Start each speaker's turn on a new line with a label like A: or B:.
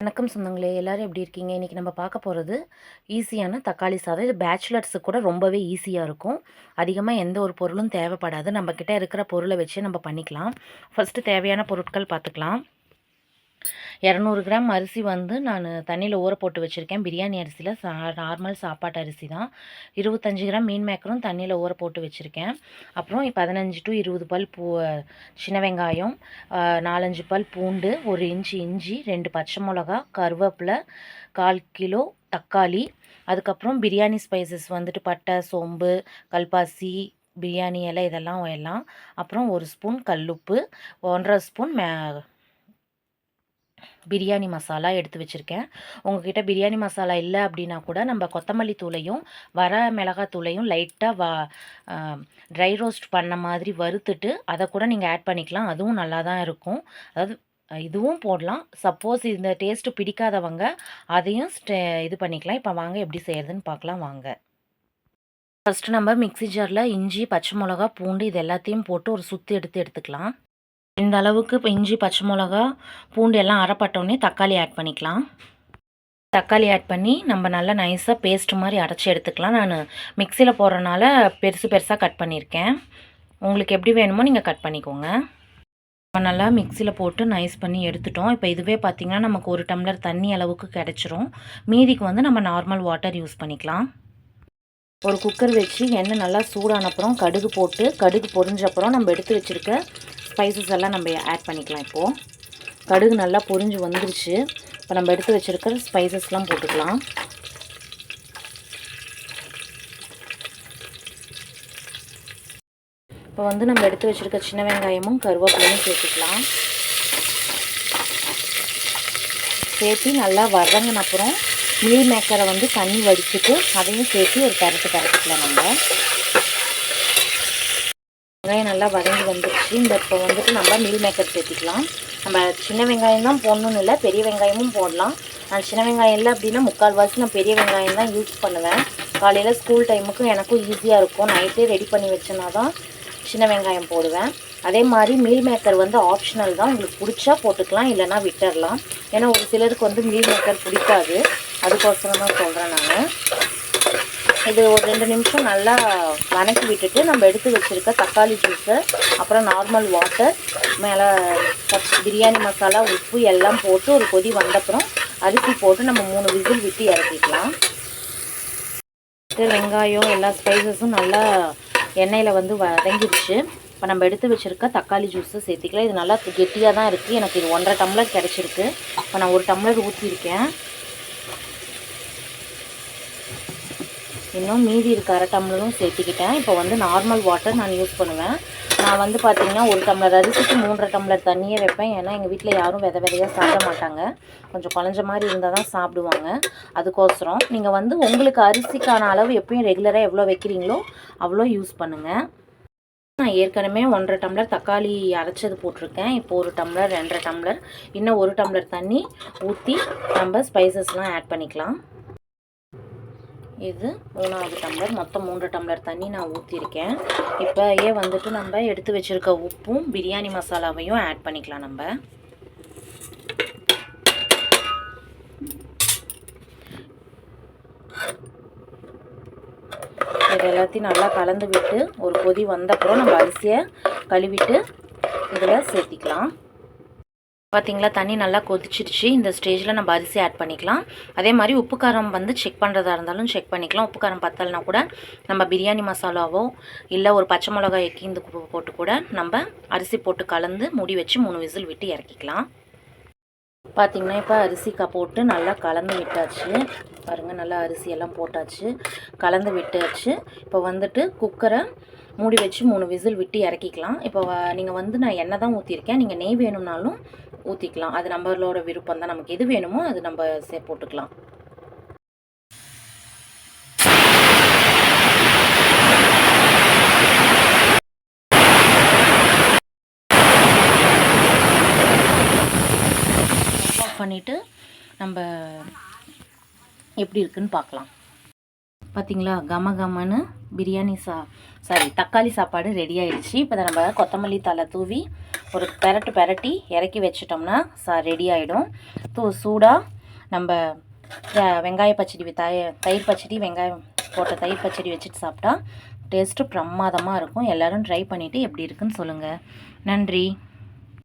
A: வணக்கம் சொந்தங்களே எல்லோரும் எப்படி இருக்கீங்க? இன்றைக்கி நம்ம பார்க்க போகிறது ஈஸியான தக்காளி சாதம். இது பேச்சுலர்ஸுக்கு கூட ரொம்பவே ஈஸியாக இருக்கும். அதிகமாக எந்த ஒரு பொருளும் தேவைப்படாது. நம்மக்கிட்ட இருக்கிற பொருளை வச்சு நம்ம பண்ணிக்கலாம். ஃபஸ்ட்டு தேவையான பொருட்கள் பார்த்துக்கலாம். இரநூறு கிராம் அரிசி வந்து நான் தண்ணியில் ஊற போட்டு வச்சுருக்கேன். பிரியாணி அரிசியில் சா நார்மல் சாப்பாட்டு அரிசி தான். இருபத்தஞ்சி கிராம் மீன் மேக்கரும் தண்ணியில் ஊற போட்டு வச்சுருக்கேன். அப்புறம் பதினஞ்சு டு இருபது பல் பூ சின்ன வெங்காயம் நாலஞ்சு பல் பூண்டு ஒரு இன்ச்சு இஞ்சி ரெண்டு பச்சை மிளகா கருவேப்பிலை கால் கிலோ தக்காளி. அதுக்கப்புறம் பிரியாணி ஸ்பைசஸ் வந்துட்டு பட்டை சோம்பு கல்பாசி பிரியாணி இலை இதெல்லாம் எல்லாம். அப்புறம் ஒரு ஸ்பூன் கல்லுப்பு ஒன்றரை ஸ்பூன் மே பிரியாணி மசாலா எடுத்து வச்சுருக்கேன். உங்ககிட்ட பிரியாணி மசாலா இல்லை அப்படின்னா கூட நம்ம கொத்தமல்லி தூளையும் வர மிளகாய் தூளையும் லைட்டாக வா ட்ரை ரோஸ்ட் பண்ண மாதிரி வறுத்துட்டு அதை கூட நீங்கள் ஆட் பண்ணிக்கலாம். அதுவும் நல்லா தான் இருக்கும். அதாவது இதுவும் போடலாம். சப்போஸ் இந்த டேஸ்ட்டு பிடிக்காதவங்க அதையும் ஸ்டே இது பண்ணிக்கலாம். இப்போ வாங்க எப்படி செய்கிறதுன்னு பார்க்கலாம். வாங்க. ஃபஸ்ட்டு நம்ம மிக்ஸி ஜாரில் இஞ்சி பச்சை மிளகா பூண்டு இது எல்லாத்தையும் போட்டு ஒரு சுற்றி எடுத்து எடுத்துக்கலாம். இந்த அளவுக்கு இப்போ இஞ்சி பச்சை மிளகா பூண்டு எல்லாம் அரைப்பட்டோடனே தக்காளி ஆட் பண்ணிக்கலாம். தக்காளி ஆட் பண்ணி நம்ம நல்லா நைஸாக பேஸ்ட் மாதிரி அரைச்சி எடுத்துக்கலாம். நான் மிக்சியில் போடுறனால பெருசு பெருசாக கட் பண்ணியிருக்கேன் உங்களுக்கு எப்படி வேணுமோ நீங்கள் கட் பண்ணிக்கோங்க. நம்ம நல்லா மிக்சியில் போட்டு நைஸ் பண்ணி எடுத்துட்டோம். இப்போ இதுவே பார்த்திங்கன்னா நமக்கு ஒரு டம்ளர் தண்ணி அளவுக்கு கிடச்சிரும். மீதிக்கு வந்து நம்ம நார்மல் வாட்டர் யூஸ் பண்ணிக்கலாம். ஒரு குக்கர் வச்சு எண்ணெய் நல்லா சூடான அப்புறம் கடுகு போட்டு கடுகு பொரிஞ்சப்புறம் நம்ம எடுத்து வச்சுருக்க ஸ்பைசஸ் எல்லாம் நம்ம ஆட் பண்ணிக்கலாம் இப்போது கடுகு நல்லா பொரிஞ்சு வந்துருச்சு. இப்போ நம்ம எடுத்து வச்சுருக்கிற ஸ்பைசஸ்லாம் போட்டுக்கலாம். இப்போ வந்து நம்ம எடுத்து வச்சுருக்க சின்ன வெங்காயமும் கருவேப்பிலையும் சேர்த்துக்கலாம். சேர்த்து நல்லா வதங்கின அப்புறம் மீல் மேக்கரை வந்து தண்ணி வடிச்சிட்டு அதையும் சேர்த்து ஒரு பரட்டு பரட்டுக்கலாம் நம்ம வெங்காயம் நல்லா வதங்கி வந்துடுச்சு இந்த இப்போ வந்துட்டு நம்ம மீல் மேக்கர் சேர்த்திக்கலாம். நம்ம சின்ன வெங்காயம் தான் போடணும்னு இல்லை பெரிய வெங்காயமும் போடலாம். நான் சின்ன வெங்காயம் இல்லை அப்படின்னா முக்கால்வாசி நான் பெரிய வெங்காயம் தான் யூஸ் பண்ணுவேன். காலையில் ஸ்கூல் டைமுக்கும் எனக்கும் ஈஸியாக இருக்கும். நைட்டே ரெடி பண்ணி வச்சேன்னா தான் சின்ன வெங்காயம் போடுவேன். அதே மாதிரி மீல் மேக்கர் வந்து ஆப்ஷனல் தான். உங்களுக்கு பிடிச்சா போட்டுக்கலாம் இல்லைன்னா விட்டுறலாம். ஏன்னா ஒரு சிலருக்கு வந்து மீல் மேக்கர் பிடிக்காது. அதுக்கோசரம் தான் சொல்கிறேன் நான். இது ஒரு ரெண்டு நிமிஷம் நல்லா வணக்கி விட்டுட்டு நம்ம எடுத்து வச்சுருக்க தக்காளி ஜூஸு அப்புறம் நார்மல் வாட்டர் மேலே பிரியாணி மசாலா உப்பு எல்லாம் போட்டு ஒரு கொதி வந்தப்புறம் அரிசி போட்டு நம்ம மூணு விசில் விட்டு இறக்கிக்கலாம். வெங்காயம் எல்லா ஸ்பைசஸும் நல்லா எண்ணெயில் வந்து வதங்கிடுச்சு இப்போ நம்ம எடுத்து வச்சுருக்க தக்காளி ஜூஸு சேர்த்திக்கலாம். இது நல்லா கெட்டியாக தான் இருக்குது எனக்கு இது ஒன்றரை டம்ளர் கிடச்சிருக்கு. இப்போ நான் ஒரு டம்ளர் ஊற்றிருக்கேன் இன்னும் மீதி இருக்க அரை டம்ளரும் சேர்த்துக்கிட்டேன். இப்போ வந்து நார்மல் வாட்டர் நான் யூஸ் பண்ணுவேன். நான் வந்து பார்த்தீங்கன்னா ஒரு டம்ளர் அரிசிக்கு மூன்றரை டம்ளர் தண்ணியே வைப்பேன். ஏன்னா எங்கள் வீட்டில் யாரும் வித விதையாக சாப்பிட மாட்டாங்க. கொஞ்சம் குழஞ்ச மாதிரி இருந்தால் தான் சாப்பிடுவாங்க. அதுக்கோசரம் நீங்கள் வந்து உங்களுக்கு அரிசிக்கான அளவு எப்பயும் ரெகுலராக எவ்வளோ வைக்கிறீங்களோ அவ்வளோ யூஸ் பண்ணுங்கள் நான் ஏற்கனவே ஒன்றரை டம்ளர் தக்காளி அரைச்சது போட்டிருக்கேன். இப்போ ஒரு டம்ளர் ரெண்டரை டம்ளர் இன்னும் ஒரு டம்ளர் தண்ணி ஊற்றி நம்ம ஸ்பைசஸ்லாம் ஆட் பண்ணிக்கலாம். இது மூணாவது டம்ளர். மொத்தம் மூன்று டம்ளர் தண்ணி நான் ஊற்றிருக்கேன் இப்போயே வந்துட்டு நம்ம எடுத்து வச்சுருக்க உப்பும் பிரியாணி மசாலாவையும் ஆட் பண்ணிக்கலாம் நம்ம. இது எல்லாத்தையும் நல்லா கலந்து விட்டு ஒரு கொதி வந்தப்புறம் நம்ம அரிசியை கழுவிட்டு இதில் சேர்த்திக்கலாம். பார்த்தீங்களா தண்ணி நல்லா கொதிச்சிருச்சு. இந்த ஸ்டேஜில் நம்ம அரிசி ஆட் பண்ணிக்கலாம். அதே மாதிரி உப்பு காரம் வந்து செக் பண்ணுறதா இருந்தாலும் செக் பண்ணிக்கலாம். உப்பு காரம் பத்தலைனா கூட நம்ம பிரியாணி மசாலாவோ இல்லை ஒரு பச்சை மிளகாய் கீந்து போட்டு கூட நம்ம அரிசி போட்டு கலந்து மூடி வச்சு மூணு விசில் விட்டு இறக்கிக்கலாம். பார்த்தீங்கன்னா இப்போ அரிசிக்கா போட்டு நல்லா கலந்து விட்டாச்சு. பாருங்கள் நல்லா அரிசியெல்லாம் போட்டாச்சு. கலந்து விட்டாச்சு. இப்போ வந்துட்டு குக்கரை மூடி வச்சு மூணு விசில் விட்டு இறக்கிக்கலாம். இப்போ நீங்கள் வந்து நான் எண்ணெய் தான் ஊற்றிருக்கேன் நீங்கள் நெய் வேணும்னாலும் ஊற்றிக்கலாம் அது நம்மளோட விருப்பம் தான். நமக்கு எது வேணுமோ அது நம்ம சே போட்டுக்கலாம். பண்ணிவிட்டு நம்ம எப்படி இருக்குன்னு பார்க்கலாம். பார்த்தீங்களா கம கமன்னு பிரியாணி சா சாரி தக்காளி சாப்பாடு ரெடி ஆகிடுச்சு இப்போ தான் நம்ம கொத்தமல்லி தலை தூவி ஒரு பெரட்டு பெரட்டி இறக்கி வச்சிட்டோம்னா சா ரெடி ஆகிடும் தூ சூடாக நம்ம வெங்காய பச்சடி தய தயிர் பச்சடி வெங்காயம் போட்ட தயிர் பச்சடி வச்சுட்டு சாப்பிட்டா டேஸ்ட்டு பிரமாதமாக இருக்கும். எல்லோரும் ட்ரை பண்ணிவிட்டு எப்படி இருக்குன்னு சொல்லுங்கள் நன்றி.